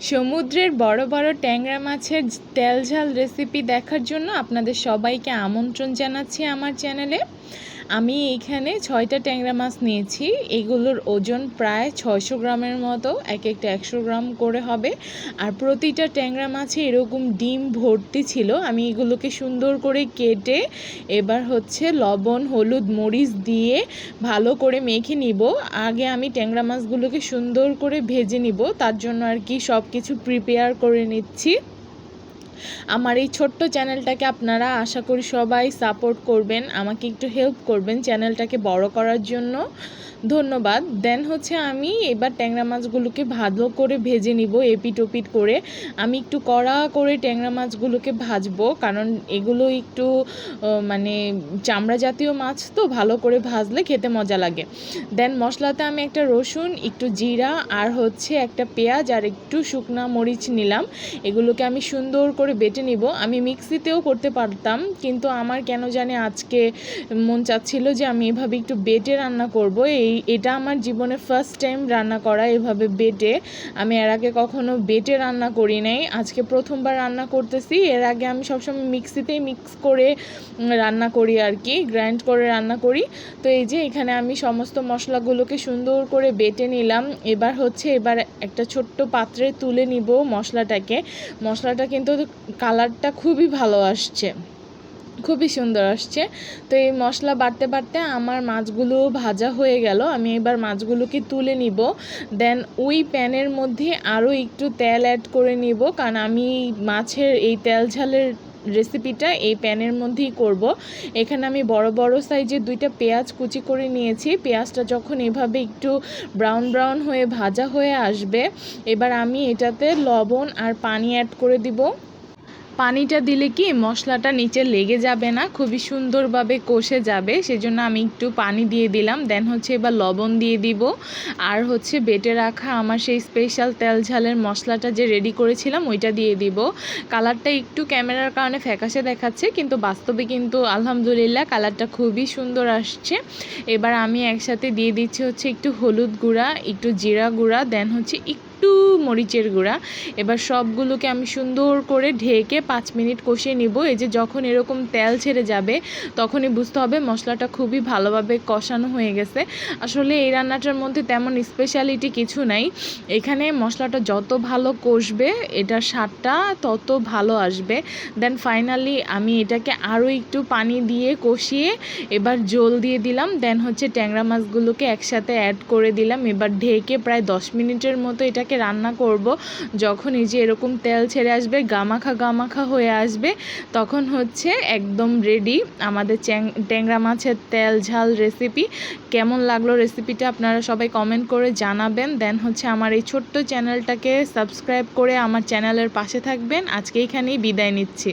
সমুদ্রের বড় বড় ট্যাংরা মাছের তেল ঝাল রেসিপি দেখার জন্য আপনাদের সবাইকে আমন্ত্রণ জানাচ্ছি আমার চ্যানেলে আমি এইখানে ছয়টা ট্যাংরা মাছ নিয়েছি। এগুলোর ওজন প্রায় ছয়শো গ্রামের মতো, এক একটা একশো গ্রাম করে হবে। আর প্রতিটা ট্যাংরা মাছে এরকম ডিম ভর্তি ছিল। আমি এগুলোকে সুন্দর করে কেটে এবার হচ্ছে লবণ, হলুদ, মরিচ দিয়ে ভালো করে মেখে নিব। আগে আমি ট্যাংরা মাছগুলোকে সুন্দর করে ভেজে নিব। তার জন্য আর কি সব কিছু প্রিপেয়ার করে নিচ্ছি। আমার এই ছোট্ট চ্যানেলটাকে আপনারা আশা করি সবাই সাপোর্ট করবেন, আমাকে একটু হেল্প করবেন চ্যানেলটাকে বড় করার জন্য। ধন্যবাদ। দেন হচ্ছে আমি এবার ট্যাংরা মাছগুলোকে ভালো করে ভেজে নিব, এপিট ওপিট করে। আমি একটু কড়া করে ট্যাংরা মাছগুলোকে ভাজবো, কারণ এগুলো একটু মানে চামড়া জাতীয় মাছ তো, ভালো করে ভাজলে খেতে মজা লাগে। দেন মশলাতে আমি একটা রসুন, একটু জিরা আর হচ্ছে একটা পেঁয়াজ আর একটু শুকনা মরিচ নিলাম। এগুলোকে আমি সুন্দর করে বেটে নিব। আমি মিক্সিতেও করতে পারতাম, কিন্তু আমার কেন জানে আজকে মন চাচ্ছিল যে আমি এভাবে একটু বেটে রান্না করব। এই, এটা আমার জীবনে ফার্স্ট টাইম রান্না করা এভাবে বেটে। আমি এর আগে কখনো বেটে রান্না করি নাই। আজকে প্রথমবার রান্না করতেছি। এর আগে আমি সবসময় মিক্সিতেই মিক্স করে রান্না করি আর কি গ্রাইন্ড করে রান্না করি। তো এই যে এখানে আমি সমস্ত মশলাগুলোকে সুন্দর করে বেটে নিলাম। এবার হচ্ছে এবার একটা ছোট্ট পাত্রে তুলে নিব মশলাটাকে। মশলাটা কিন্তু কালারটা খুবই ভালো আসছে। খুবই সুন্দর আসছে। তো এই মশলা বাড়তে বাড়তে আমার মাছগুলো ভাজা হয়ে গেল। আমি এবার মাছগুলোকে তুলে নিব। দেন ওই প্যানের মধ্যে আরও একটু তেল অ্যাড করে নিব। কারণ আমি মাছের এই তেল ঝালের রেসিপিটা এই প্যানের মধ্যেই করব। এখানে আমি বড় বড় সাইজের দুইটা পেঁয়াজ কুচি করে নিয়েছি। পেঁয়াজটা যখন এভাবে একটু ব্রাউন ব্রাউন হয়ে ভাজা হয়ে আসবে, এবার আমি এটাতে লবণ আর পানি অ্যাড করে দিব। পানিটা দিলে কি মশলাটা নিচে লেগে যাবে না, খুবই সুন্দরভাবে কষে যাবে, সেজন্য আমি একটু পানি দিয়ে দিলাম। দেন হচ্ছে এবার লবণ দিয়ে দিব। আর হচ্ছে বেটে রাখা আমার সেই স্পেশাল তেল ঝালের মশলাটা যে রেডি করেছিলাম, ওইটা দিয়ে দিব। কালারটা একটু ক্যামেরার কারণে ফ্যাকাশে দেখাচ্ছে, কিন্তু বাস্তবে কিন্তু আলহামদুলিল্লাহ কালারটা খুবই সুন্দর আসছে। এবার আমি একসাথে দিয়ে দিচ্ছি হচ্ছে একটু হলুদ গুঁড়া, একটু জিরা গুঁড়া দেন হচ্ছে একটু একটু মরিচের গুঁড়া। এবার সবগুলোকে আমি সুন্দর করে ঢেকে পাঁচ মিনিট কষিয়ে নিব। এই যে যখন এরকম তেল ছেড়ে যাবে, তখনই বুঝতে হবে মশলাটা খুবই ভালোভাবে কষানো হয়ে গেছে। আসলে এই রান্নাটার মধ্যে তেমন স্পেশালিটি কিছু নাই। এখানে মশলাটা যত ভালো কষবে, এটার স্বাদটা তত ভালো আসবে। দেন ফাইনালি আমি এটাকে আরও একটু পানি দিয়ে কষিয়ে এবার জল দিয়ে দিলাম। দেন হচ্ছে ট্যাংরা মাছগুলোকে একসাথে অ্যাড করে দিলাম। এবার ঢেকে প্রায় দশ মিনিটের মতো এটাকে রান্না করব। যখন এই যে এরকম তেল ছেড়ে আসবে, গামাখা গামাখা হয়ে আসবে, তখন হচ্ছে একদম রেডি আমাদের ট্যাংরা মাছের তেল ঝাল রেসিপি কেমন লাগল রেসিপিটা আপনারা সবাই কমেন্ট করে জানাবেন। দেন হচ্ছে আমার এই ছোট্ট চ্যানেলটাকে সাবস্ক্রাইব করে আমার চ্যানেলের পাশে থাকবেন। আজকে এখানেই বিদায় নিচ্ছি।